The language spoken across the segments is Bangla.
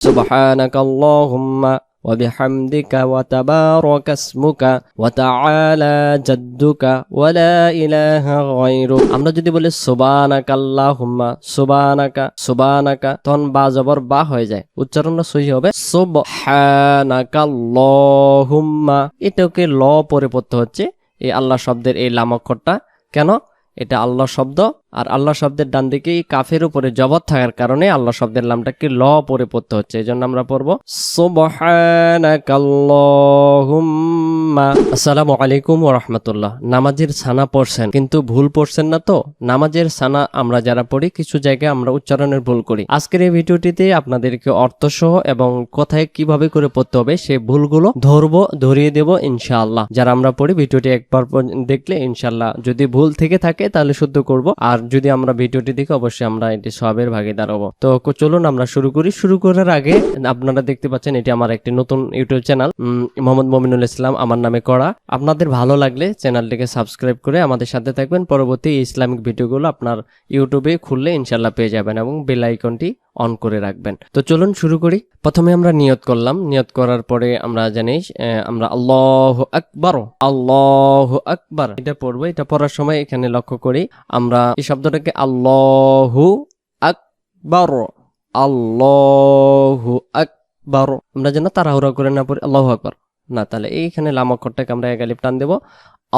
سبحانك اللهم وبحمدك وتبارك اسمك وتعالى جدك ولا إله غيرك আমরা যদি বলি সুবহানাকা আল্লাহুম্মা সুবহানাকা সুবহানাকা তখন বা জবর বা হয়ে যায় উচ্চারণটা সহি হবে সুবহানাকা আল্লাহুম্মা এটাকে ল পরে পড়তে হচ্ছে এই আল্লাহ শব্দের এই লাম অক্ষরটা কেন এটা আল্লাহ শব্দ, আর আল্লাহ শব্দের ডান দিকে কাফের উপরে জবত থাকার কারণে আল্লাহ শব্দের নামটাকে ল পরে পড়তে হচ্ছে। এই জন্য আমরা পড়ব আসসালামু আলাইকুম রাহমাতুল্লাহ। নামাজের সানা পড়ছেন, কিন্তু ভুল পড়ছেন না তো? নামাজের সানা আমরা যারা পড়ি, কিছু জায়গায় আমরা উচ্চারণের ভুল করি। আজকের এই ভিডিওটিতে আপনাদেরকে অর্থসহ এবং কোথায় কীভাবে করে পড়তে হবে সেই ভুলগুলো ধরবো, ধরিয়ে দেব ইনশাআল্লাহ। যারা আমরা পড়ি, ভিডিওটি একবার দেখলে ইনশাআল্লাহ। যদি ভুল থেকে থাকে তাহলে শুদ্ধ করব। আর যদি আমরা ভিডিওটি দেখি, অবশ্যই আমরা এটি সবের ভাগিদার হব। তো চলুন আমরা শুরু করি। শুরু করার আগে আপনারা দেখতে পাচ্ছেন, এটি আমার একটি নতুন ইউটিউব চ্যানেল। মোহাম্মদ মমিনুল ইসলাম, আমার নামে করা আপনাদের ভালো লাগলে চ্যানেলটিকে সাবস্ক্রাইব করে আমাদের সাথে থাকবেন। পরবর্তী ইসলামিক ভিডিওগুলো আপনার ইউটিউবে খুললে ইনশাল্লাহ পেয়ে যাবেন এবং বেল আইকনটি অন করে রাখবেন। তো চলুন শুরু করি। প্রথমে আমরা নিয়ত করলাম। নিয়ত করার পরে আমরা জানি আমরা আল্লাহ আকবর আল্লাহ আকবর। এটা পড়ব, এটা পড়ার সময় এখানে লক্ষ্য করি, আমরা এই শব্দটাকে আল্লাহু আকবর আল্লাহু আকবর। আমরা যেন তাড়াহুড়া করে না পড়ি, আল্লাহ আকবর। না, তাহলে এইখানে লাম অক্ষরটাকে আমরা একালিপ টান দেব।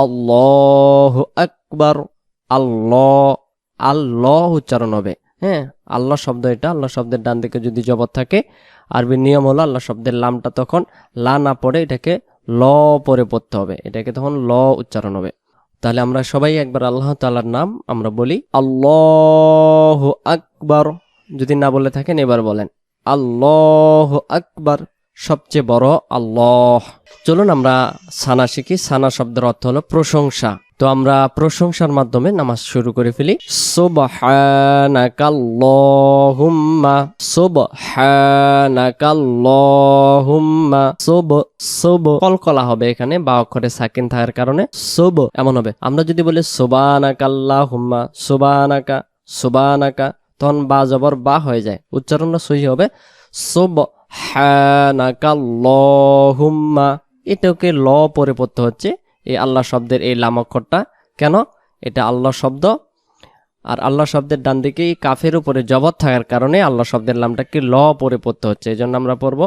আল্লাহ আকবর, আল্লাহ আল্লাহ উচ্চারণ হবে। হ্যাঁ আল্লাহ শব্দ এটা, আল্লাহ শব্দের ডান দিকে যদি জবত থাকে আরবির নিয়ম হলো আল্লাহ শব্দের লামটা তখন লা না পড়ে এটাকে ল পরে পড়তে হবে, এটাকে তখন ল উচ্চারণ হবে। তাহলে আমরা সবাই একবার আল্লাহ তাআলার নাম আমরা বলি আল্লাহ আকবর, যদি না বলে থাকেন এবার বলেন আল্লাহ আকবার, সবচেয়ে বড় আল্লাহ। চলুন আমরা সানা শিখি, সানা শব্দের অর্থ হলো প্রশংসা। তো আমরা প্রশংসার মাধ্যমে নামাজ শুরু করে ফেলি। সুবহানাকাল্লাহুম্মা সুবহানাকাল্লাহুম্মা, সুব সুব। কলকলা হবে এখানে, বা অক্ষরে সাকিন থাকার কারণে। সুব, এমন হবে। আমরা যদি বলি সুবহানাকাল্লাহুম্মা, সুবহানাকা সুবহানাকা, তখন বা জবর বা হয়ে যায়। উচ্চারণটা সহি হবে। সুব হানাকাল্লাহুম্মা এটাকে ল পরে পড়তে হচ্ছে এই আল্লাহ শব্দের এই লাম কেন? এটা আল্লাহ শব্দ। আর আল্লাহ শব্দের ডান দিকে কাফের উপরে জবত থাকার কারণে আল্লাহ শব্দের নামটাকে ল পরে পড়তে হচ্ছে। এই জন্য আমরা পড়ব,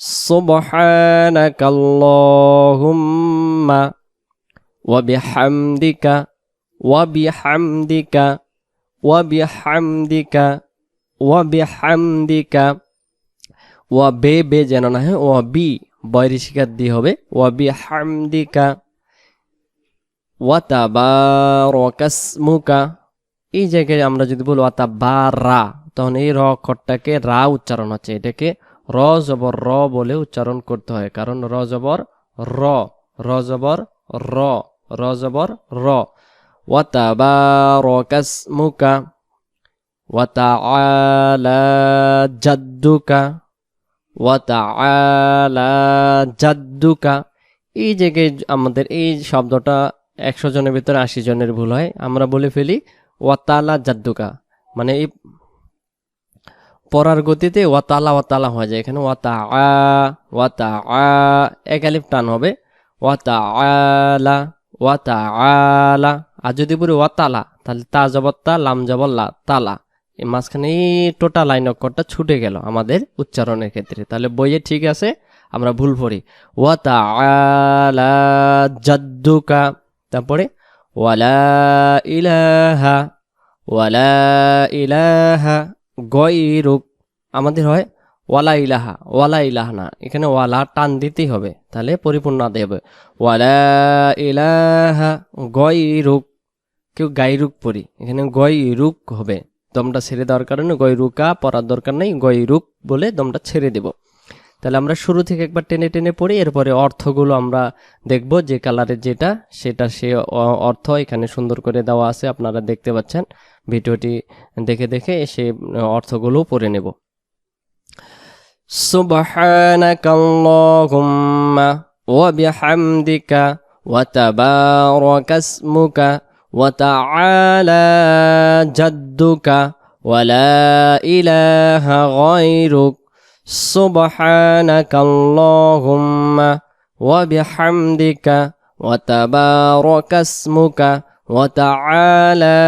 সুবহানাকাল্লাহুম্মা ওয়া বিহামদিকা ওয়া বিহামদিকা ওয়া বে বে যেন না হয়, ওয়া বি বয়রি শিকার দিয়ে হবে, ওয়া বি হামদিকা ওয়া তাবারাকাসমুকা এই জায়গায় আমরা যদি বলি ওয়া তাবারা তখন এই র অক্ষরটাকে রা উচ্চারণ হচ্ছে। এটাকে র জবর র বলে উচ্চারণ করতে হয়। কারণ র জবর র র জবর র র জবর র। ওয়া তাবারাকাসমুকা ওয়া তাআলা জাদ্দুকা ওয়াতাআলা জাদ্দুকা এই জায়গায় আমাদের এই শব্দটা একশো জনের ভিতরে আশি জনের ভুল হয়। আমরা বলে ফেলি, ওয়াতালা জাদ্দুকা। মানে এই পড়ার গতিতে ওয়াতালা ওয়াতালা হয়ে যায়। এখানে ওয়াতা আ ওয়াতা আ, এক আলিফ টান হবে। ওয়াতা আলা ওয়াতা আলা আর যদি বলি ওয়াতালা, তাহলে তা জবত্তা লাম জবল্লা তালা। এই মাঝখানে এই টোটাল লাইন অক্ষরটা ছুটে গেল আমাদের উচ্চারণের ক্ষেত্রে। তাহলে বইয়ে ঠিক আছে, আমরা ভুল পড়ি। ওয়া তাআলা জাদ্দুকা। তারপরে, ওয়ালা ইলাহা ওয়ালা ইলাহা গয়রুক। আমাদের হয় ওয়ালা ইলাহা ওয়ালা ইলাহা না। এখানে ওয়ালা টান দিতেই হবে, তাহলে পরিপূর্ণ আদায় হবে। ওয়ালা ইলাহা গয়রুক। কেউ গাইরুক পড়ি, এখানে গয়রুক হবে। দমটা ছেড়ে দেওয়ার কারণে গয়রুকা পড়ার দরকার নেই, গয়রুক বলে দমটা ছেড়ে দেব। তাহলে আমরা শুরু থেকে একবার টেনে টেনে পড়ি এরপরে অর্থগুলো আমরা দেখব যে কালারের যেটা সেটা সে অ- অর্থ এখানে সুন্দর করে দেওয়া আছে আপনারা দেখতে পাচ্ছেন ভিডিওটি দেখে দেখে সে অর্থগুলো পড়ে নেব সুবহানাকাল্লাহুম্মা ওয়া বিহামদিকা ওয়া তাবারাকা ইসমুকা وتعالى جدك ولا إله غيرك سبحانك اللهم وبحمدك وتبارك اسمك وتعالى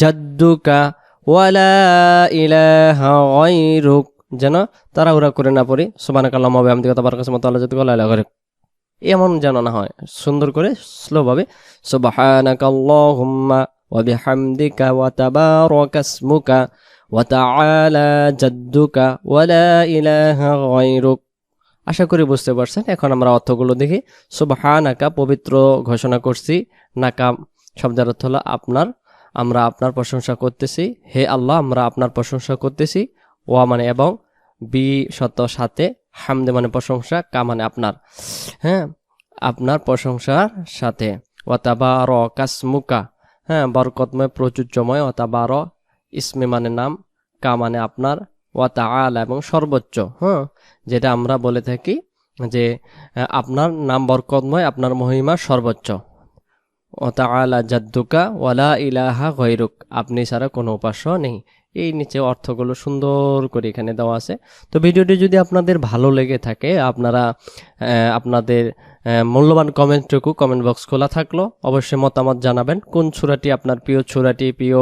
جدك ولا إله غيرك যেন তাড়াহুড়া করে না পড়ি সুবানাক আল্লাহ মহাবিহামদিক তাবারক আসমত আল্লাহ জাতুক আল্লাহ ইলাহা গায়রুক এমন যেন না হয় সুন্দর করে স্লোভাবে সুবহানাক আল্লাহুম্মা ওয়া বিহামদিকা ওয়া তাবারাকা ইসমুকা ওয়া তাআলা জাদ্দুকা ওয়া লা ইলাহা গায়রুক। আশা করি বুঝতে পারছেন, এখন আমরা অর্থগুলো দেখি। সুবহানাকা, পবিত্র ঘোষণা করছি। নাকা শব্দের অর্থ হলো আপনার। আমরা আপনার প্রশংসা করতেছি। হে আল্লাহ, আমরা আপনার প্রশংসা করতেছি। ওয়া মানে এবং, বি শত সাথে, হামদে মানে প্রশংসা, কা মানে আপনার। হ্যাঁ আপনার প্রশংসার সাথে। ওয়াতাবা র কাসমুকা হ্যাঁ বরকতময় প্রচুর্যময় অতাবা র ইসমে মানে নাম, কা মানে আপনার ওয়াতা আলা এবং সর্বোচ্চ হ্যাঁ? যেটা আমরা বলে থাকি যে আপনার নাম বরকতময় আপনার মহিমা সর্বোচ্চ। ও ওতা আলা জাদ্দুকা ওয়ালা ইলাহা গৈরুক আপনি ছাড়া কোনো উপাস্য নেই। এই নিচে অর্থগুলো সুন্দর করে এখানে দেওয়া আছে। তো ভিডিওটি যদি আপনাদের ভালো লেগে থাকে, আপনারা আপনাদের মূল্যবান কমেন্টটুকু কমেন্ট বক্স খোলা থাকল। অবশ্যই মতামত জানাবেন। কোন ছুরাটি আপনার প্রিয় ছুরাটি, প্রিয়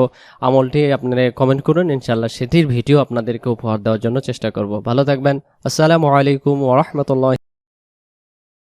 আমলটি আপনারা কমেন্ট করুন। ইনশাল্লাহ সেটির ভিডিও আপনাদেরকে উপহার দেওয়ার জন্য চেষ্টা করব। ভালো থাকবেন। আসসালামু আলাইকুম ওরহমতুল্লাহ